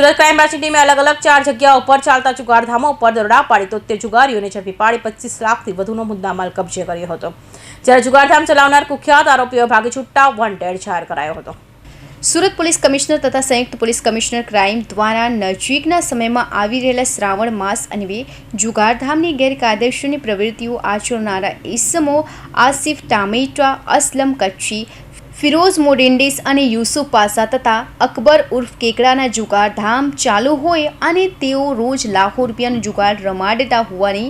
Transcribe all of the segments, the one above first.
Surat crime બ્રાન્ચની ટીમે અલગ અલગ ચાર જગ્યાઓ ઉપર ચાલતા જુગારધામો ઉપર દરોડા પાડી તોતેર જુગારીઓને ઝડપી પાડી પચીસ લાખથી વધુનો મુદ્દામાલ કબજે કર્યો હતો. જ્યારે જુગારધામ ચલાવનાર કુખ્યાત આરોપીઓ ભાગી છૂટતા વોન્ટેડ જાહેર કરાયો હતો. સુરત પોલીસ કમિશનર તથા સંયુક્ત પોલીસ કમિશનર ક્રાઇમ દ્વારા નજીકના સમયમાં આવી રહેલા શ્રાવણ માસ અન્વયે જુગારધામની ગેરકાયદેસરની પ્રવૃત્તિઓ આચરનારા ઇસમો આસિફ ટામેટા, અસલમ કચ્છી ફિરોઝ મોડેન્ડિસ અને યુસુફ પાસા તથા અકબર ઉર્ફ કેકડાના જુગારધામ ચાલુ હોય અને તેઓ રોજ લાખો રૂપિયાનું જુગાર રમાડતા હોવાની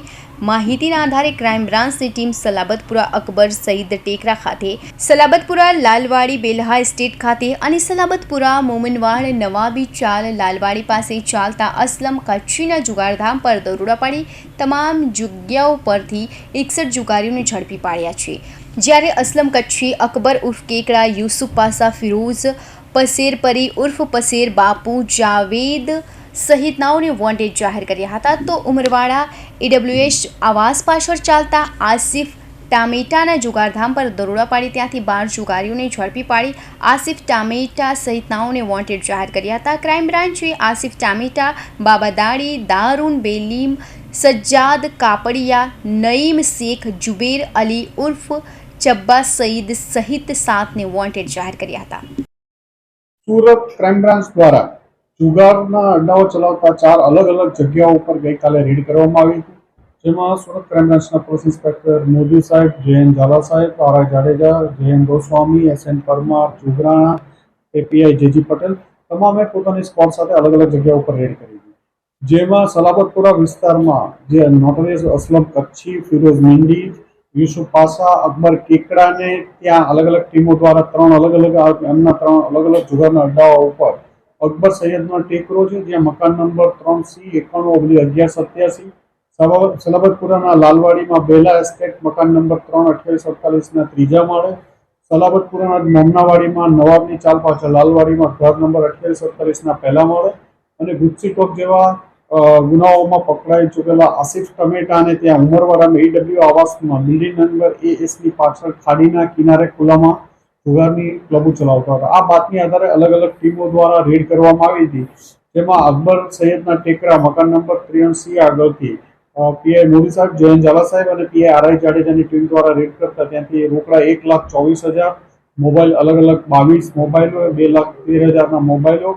માહિતીના આધારે ક્રાઇમ બ્રાન્ચની ટીમ સલાબતપુરા અકબર સઈદ ટેકરા ખાતે, સલાબતપુરા લાલવાડી બેલહા એસ્ટેટ ખાતે અને સલાબતપુરા મોમનવાડ નવાબી ચાલ લાલવાડી પાસે ચાલતા અસલમ કચ્છીના જુગારધામ પર દરોડા પાડી તમામ જગ્યાઓ પરથી એકસઠ જુગારીઓને ઝડપી પાડ્યા છે. જ્યારે અસલમ કચ્છી, અકબર ઉર્ફ કેકડા, યુસુફ પાસા, ફિરોઝ પસેર પરી, ઉર્ફ પસેર બાપુ, જાવેદ સહિતનાઓને વોન્ટેડ જાહેર કર્યા હતા. તો ઉમરવાડા ઈડબ્લ્યુએસ આવાસ પાછળ ચાલતા આસિફ ટામેટાના જુગારધામ પર દરોડા પાડી. ત્યાંથી બાર જુગારીઓને ઝડપી પાડી. આસિફ ટામેટા સહિતનાઓને વોન્ટેડ જાહેર કર્યા હતા. ક્રાઇમ બ્રાન્ચે આસિફ ટામેટા બાબાદાડી દારૂન બેલીમ, સજ્જાદ કાપડિયા, નઈમ શેખ, જુબેર અલી ઉર્ફ ચબ્બા સઈદ સહિત સાતને વોન્ટેડ જાહેર કર્યા હતા સુરત ક્રાઇમ બ્રાન્ચ દ્વારા જુગારના અડ્ડાઓ ચલાવતા ચાર અલગ અલગ જગ્યાઓ ઉપર ગઈકાલે રેડ કરવામાં આવી હતી જેમાં સુરત ક્રાઇમ બ્રાન્ચના પોલીસ ઇન્સ્પેક્ટર મોદી સાહેબ જયંત ઝાલા સાહેબ R R Jadeja Jayant Goswami S N Parmar Chugrana API JG Patel તમામે પોતાની સ્કોડ સાથે અલગ અલગ જગ્યા ઉપર રેડ કરી હતી જેમાં સલાબતપુરા વિસ્તારમાં જે નોટરીસ અસલમ કચ્છી ફિરોઝ મિંડી યુસુફ પાસા, અકબર કેકડાને ત્યાં અલગ અલગ ટીમો દ્વારા ત્રણ અલગ અલગ એમના ત્રણ અલગ અલગ જુગારના અડ્ડાઓ ઉપર અકબર સૈયદનો ટેકરો છે, જ્યાં મકાન નંબર ત્રણ સી એકાણું ઓગણી અગિયાર સત્યાસી સલાબતપુરાના લાલવાડીમાં બેલા એસ્ટેટ મકાન નંબર ત્રણ અઠ્યાવીસ અડતાલીસના ત્રીજા માળે, સલાબતપુરાના મમનાવાડીમાં નવાબની ચાલ પાછળ લાલવાડીમાં ઘર નંબર અઠ્યાવીસ અડતાલીસના પહેલા માળે અને ગુજસી ટોક જેવા ગુનાઓમાં પકડાઈ ચૂકેલા આસિફ ટમેટાને ત્યાં ઉમરવાડામાં ઈડબ્લ્યુ આવાસમાં બિલ્ડિંગ નંબર એ એસની પાછળ ખાડીના કિનારે ખુલ્લામાં જુગારની ક્લબો ચલાવતા હતા. આ બાતમી આધારે અલગ અલગ ટીમો દ્વારા રેડ કરવામાં આવી હતી. જેમાં અકબર સૈયદના ટેકરા, મકાન નંબર ત્રિયાસી આગળથી પીઆઈ મોદી સાહેબ, જયંત ઝાલા સાહેબ અને પીઆઈ આરઆઈ જાડેજાની ટીમ દ્વારા રેડ કરતા ત્યાંથી રોકડા એક લાખ ચોવીસ હજાર, મોબાઈલ અલગ અલગ બાવીસ મોબાઈલો, બે લાખ તેર હજારના મોબાઈલો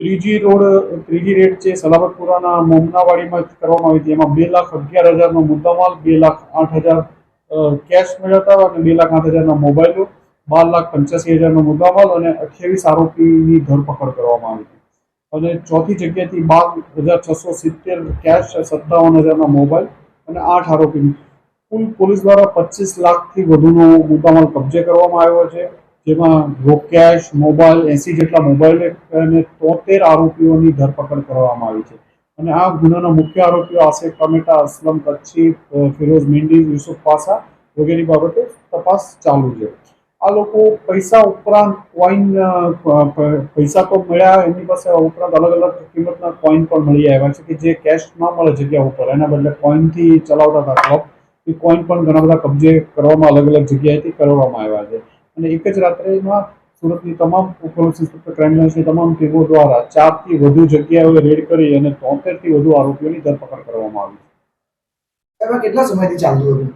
ત્રીજી રોડ, ત્રીજી રેડ છે સલામતપુરાના મોમનાવાડીમાં કરવામાં આવી હતી. એમાં બે લાખ અગિયાર હજારનો મુદ્દામાલ, બે લાખ આઠ હજાર કેશ મળ્યા હતા અને બે લાખ આઠ હજારના મોબાઈલો, બાર લાખ પંચ્યાસી હજારનો મુદ્દામાલ અને અઠ્યાવીસ આરોપીની ધરપકડ કરવામાં આવી હતી. અને ચોથી જગ્યાએથી બાર હજાર છસો સિત્તેર કેશ સત્તાવન હજારના મોબાઈલ અને આઠ આરોપીની. કુલ પોલીસ દ્વારા પચીસ લાખથી વધુનો મુદ્દામાલ કબજે કરવામાં આવ્યો છે. જેમાં રોકેશ, મોબાઈલ, એસી જેટલા મોબાઈલ અને તોતેર આરોપીઓની ધરપકડ કરવામાં આવી છે. અને આ ગુનાના મુખ્ય આરોપીઓ આસિફ ટમેટા અસલમ, કચ્છી ફિરોઝ મિંડી યુસુફ પાસા વગેરે બાબતે તપાસ ચાલુ છે. આ લોકો પૈસા ઉપરાંત કોઈન પૈસા તો મળ્યા, એમની પાસે ઉપરાંત અલગ અલગ કિંમતના કોઈન પણ મળી આવ્યા છે કે જે કેશ ના મળે જગ્યા ઉપર. એના બદલે કોઈનથી ચલાવતા હતા ક્લબ, એ કોઈન પણ ઘણા બધા કબજે કરવામાં અલગ અલગ જગ્યાએથી કરવામાં આવ્યા છે. અને એક જ રાત્રેમાં સુરતની તમામ પોલીસ ઇન્સ્પેક્ટર ક્રાઇમ બ્રાન્ચની તમામ ટીમો દ્વારા ચારથી વધુ જગ્યાઓએ રેડ કરી અને તોતેરથી વધુ આરોપીઓની ધરપકડ કરવામાં આવી એમાં કેટલા સમયથી ચાલતું હતું?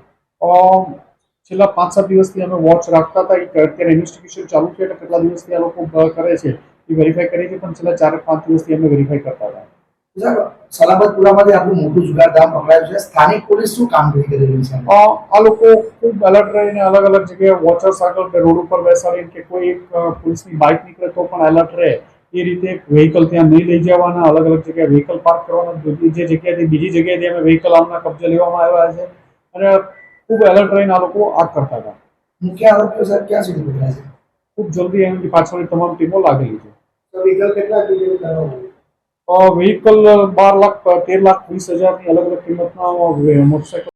છેલ્લા પાંચ સાત દિવસથી અમે વોચ રાખતા હતા. કે અત્યારે ઇન્વેસ્ટિગેશન ચાલુ છે એટલે કેટલા દિવસથી આ લોકો કરે છે એ વેરીફાઈ કરી છે પણ છેલ્લા ચાર પાંચ દિવસથી અમે વેરીફાઈ કરતા હતા. સલાબતપુરામાંથી આપણું મોટું જુગારધામ પકડાયું છે. સ્થાનિક પોલીસ શું કામગીરી કરી રહી છે? આ લોકો ખૂબ એલર્ટ રહીને અલગ અલગ જગ્યાએ વોચર્સ આગળ કે રોડ ઉપર બેસાડીને કે કોઈ એક પોલીસની બાઇક નીકળે તો પણ એલર્ટ રહે. એ રીતે વ્હીકલ ત્યાં નહીં લઈ જવાના અલગ અલગ જગ્યાએ વ્હીકલ પાર્ક કરવાના. જે જગ્યાએથી બીજી જગ્યાએથી અમે વ્હીકલ આમના કબજે લેવામાં આવ્યા છે. અને ખૂબ એલર્ટ રહીને આ લોકો આ કરતા હતા. મુખ્ય આરોપીઓ સાહેબ ક્યાં સુધી પકડાય છે? ખૂબ જલ્દી એમની પાછળની તમામ ટીમો લાગેલી છે. વ્હીકલ કેટલા વ્હીકલ બાર લાખ તેર લાખ વીસ હજારની અલગ અલગ કિંમતના મોટરસાઇકલ